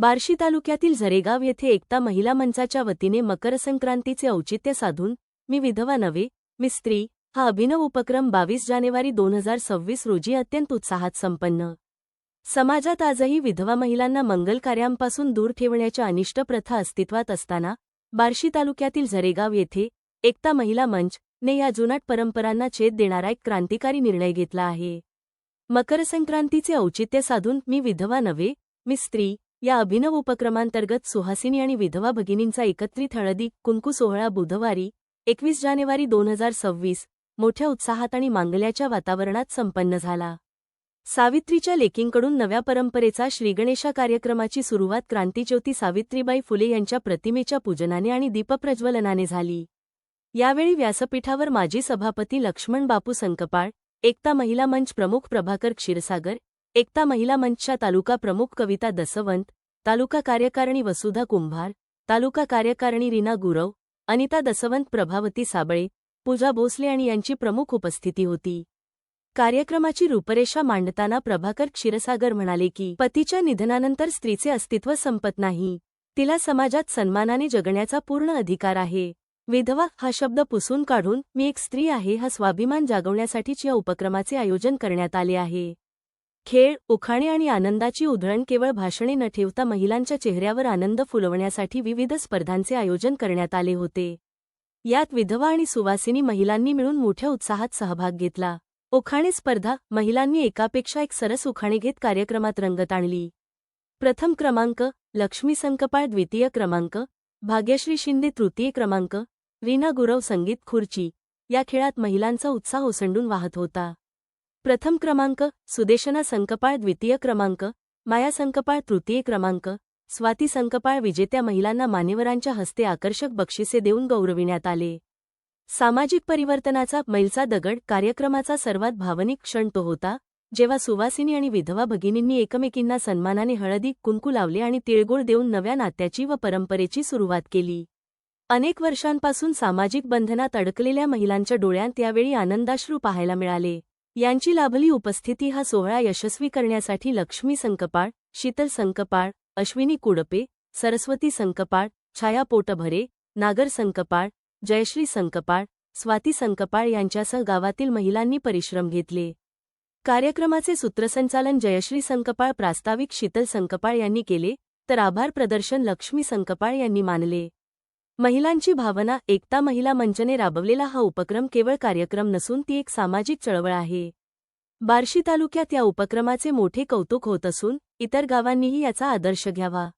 बार्शी तालुक्यातील झरेगाव येथे एकता महिला मंचाच्या वतीने मकर संक्रांतीचे औचित्य साधून मी विधवा नव्हे मी स्त्री हा अभिनव उपक्रम बावीस जानेवारी दोन हजार सव्वीस रोजी अत्यंत उत्साहात संपन्न. समाजात आजही विधवा महिलांना मंगल कार्यांपासून दूर ठेवण्याच्या अनिष्ट प्रथा अस्तित्वात असताना बार्शी तालुक्यातील झरेगाव येथे एकता महिला मंच ने या जुनाट परंपरांना छेद देणारा एक क्रांतिकारी निर्णय घेतला आहे. मकर संक्रांतीचे औचित्य साधून मी विधवा नव्हे मी स्त्री या अभिनव उपक्रमांतर्गत सुहासिनी आणि विधवा भगिनींचा एकत्रित हळदी कुंकू सोहळा बुधवारी एकवीस जानेवारी दोन हजार सव्वीस मोठ्या उत्साहात आणि मांगल्याच्या वातावरणात संपन्न झाला. सावित्रीच्या लेकींकडून नव्या परंपरेचा श्रीगणेशा कार्यक्रमाची सुरुवात क्रांतीज्योती सावित्रीबाई फुले यांच्या प्रतिमेच्या पूजनाने आणि दीपप्रज्वलनाने झाली. यावेळी व्यासपीठावर माजी सभापती लक्ष्मण बापू संकपाळ एकता महिला मंच प्रमुख प्रभाकर क्षीरसागर एकता महिला मंचच्या तालुका प्रमुख कविता दसवंत तालुका कार्यकारिणी वसुधा कुंभार तालुका कार्यकारिणी रीना गुरव अनिता दसवंत प्रभावती साबळे पूजा भोसले आणि यांची प्रमुख उपस्थिती होती. कार्यक्रमाची रूपरेषा मांडताना प्रभाकर क्षीरसागर म्हणाले की पतीच्या निधनानंतर स्त्रीचे अस्तित्व संपत नाही. तिला समाजात सन्मानाने जगण्याचा पूर्ण अधिकार आहे. विधवा हा शब्द पुसून काढून मी एक स्त्री आहे हा स्वाभिमान जागवण्यासाठीच या उपक्रमाचे आयोजन करण्यात आले आहे. खेळ उखाणे आणि आनंदाची उधळण केवळ भाषणे न ठेवता महिलांच्या चेहऱ्यावर आनंद फुलवण्यासाठी विविध स्पर्धांचे आयोजन करण्यात आले होते. यात विधवा आणि सुवासिनी महिलांनी मिळून मोठ्या उत्साहात सहभाग घेतला. उखाणे स्पर्धा महिलांनी एकापेक्षा एक सरस उखाणे घेत कार्यक्रमात रंगत आणली. प्रथम क्रमांक लक्ष्मी संकपाळ द्वितीय क्रमांक भाग्यश्री शिंदे तृतीय क्रमांक रीना गुरव संगीत खुर्ची. या खेळात महिलांचा उत्साह ओसंडून वाहत होता. प्रथम क्रमांक सुदेशना संकपाळ द्वितीय क्रमांक माया संकपाळ तृतीय क्रमांक स्वाती संकपाळ विजेत्या महिलांना मान्यवरांच्या हस्ते आकर्षक बक्षिसे देऊन गौरविण्यात आले. सामाजिक परिवर्तनाचा मैलचा दगड कार्यक्रमाचा सर्वात भावनिक क्षण तो होता जेव्हा सुवासिनी आणि विधवा भगिनींनी एकमेकींना सन्मानाने हळदी कुंकू लावले आणि तिळगुळ देऊन नव्या नात्याची व परंपरेची सुरुवात केली. अनेक वर्षांपासून सामाजिक बंधनात अडकलेल्या महिलांच्या डोळ्यांत यावेळी आनंदाश्रू पाहायला मिळाले. यांची लाभली उपस्थिती हा सोहळा यशस्वी करण्यासाठी लक्ष्मी संकपाळ शीतल संकपाळ अश्विनी कुडपे सरस्वती संकपाळ छाया पोटभरे नागर संकपाळ जयश्री संकपाळ स्वाती संकपाळ यांच्यासह गावातील महिलांनी परिश्रम घेतले. कार्यक्रमाचे सूत्रसंचालन जयश्री संकपाळ प्रास्ताविक शीतल संकपाळ यांनी केले तर आभार प्रदर्शन लक्ष्मी संकपाळ यांनी मानले. महिलांची भावना एकता महिला मंचने राबवलेला हा उपक्रम केवळ कार्यक्रम नसून ती एक सामाजिक चळवळ आहे. बार्शी तालुक्यात या उपक्रमाचे मोठे कौतुक होत असून इतर गावांनीही याचा आदर्श घ्यावा.